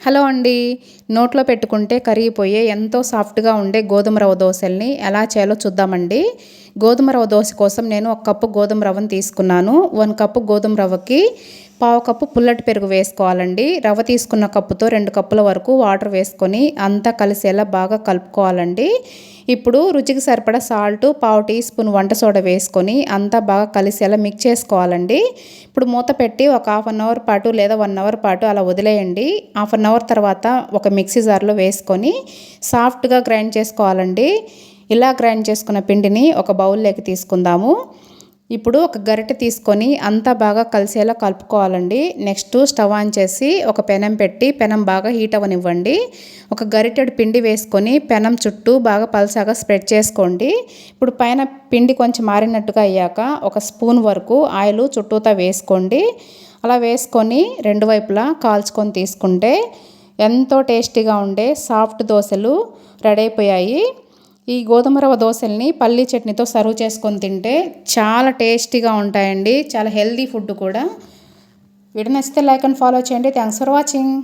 Hello అండి. నోట్లో పెట్టుకుంటే కరిగిపోయే ఎంతో సాఫ్ట్గా ఉండే గోధుమ రవ్వ దోశల్ని ఎలా చేయాలో చూద్దామండి. గోధుమ రవ్వ దోశ కోసం నేను ఒక కప్పు గోధుమ రవ్వను తీసుకున్నాను. వన్ కప్పు గోధుమ రవ్వకి పావు కప్పు పుల్లటి పెరుగు వేసుకోవాలండి. రవ్వ తీసుకున్న కప్పుతో రెండు కప్పుల వరకు వాటర్ వేసుకొని అంతా కలిసేలా బాగా కలుపుకోవాలండి. ఇప్పుడు రుచికి సరిపడా సాల్ట్ పావు టీ స్పూన్ వంట సోడా వేసుకొని అంతా బాగా కలిసేలా మిక్స్ చేసుకోవాలండి. ఇప్పుడు మూత పెట్టి ఒక హాఫ్ అన్ అవర్ పాటు లేదా వన్ అవర్ పాటు అలా వదిలేయండి. హాఫ్ అన్ అవర్ తర్వాత ఒక మిక్సీ జార్లో వేసుకొని సాఫ్ట్గా గ్రైండ్ చేసుకోవాలండి. ఇలా గ్రైండ్ చేసుకున్న పిండిని ఒక బౌల్లోకి తీసుకుందాము. ఇప్పుడు ఒక గరిటె తీసుకొని అంతా బాగా కలిసేలా కలుపుకోవాలండి. నెక్స్ట్ స్టవ్ ఆన్ చేసి ఒక పెనం పెట్టి పెనం బాగా హీట్ అవ్వనివ్వండి. ఒక గరిటెడు పిండి వేసుకొని పెనం చుట్టూ బాగా పలసాగా స్ప్రెడ్ చేసుకోండి. ఇప్పుడు పైన పిండి కొంచెం మారినట్టుగా అయ్యాక ఒక స్పూన్ వరకు ఆయిల్ చుట్టూతా వేసుకోండి. అలా వేసుకొని రెండు వైపులా కాల్చుకొని తీసుకుంటే ఎంతో టేస్టీగా ఉండే సాఫ్ట్ దోశలు రెడీ అయిపోయాయి. ఈ గోధుమ రవ్వ దోశల్ని పల్లీ చట్నీతో సర్వ్ చేసుకొని తింటే చాలా టేస్టీగా ఉంటాయండి. చాలా హెల్దీ ఫుడ్ కూడా. వీడియో నచ్చితే లైక్ అండ్ ఫాలో చేయండి. Thanks for watching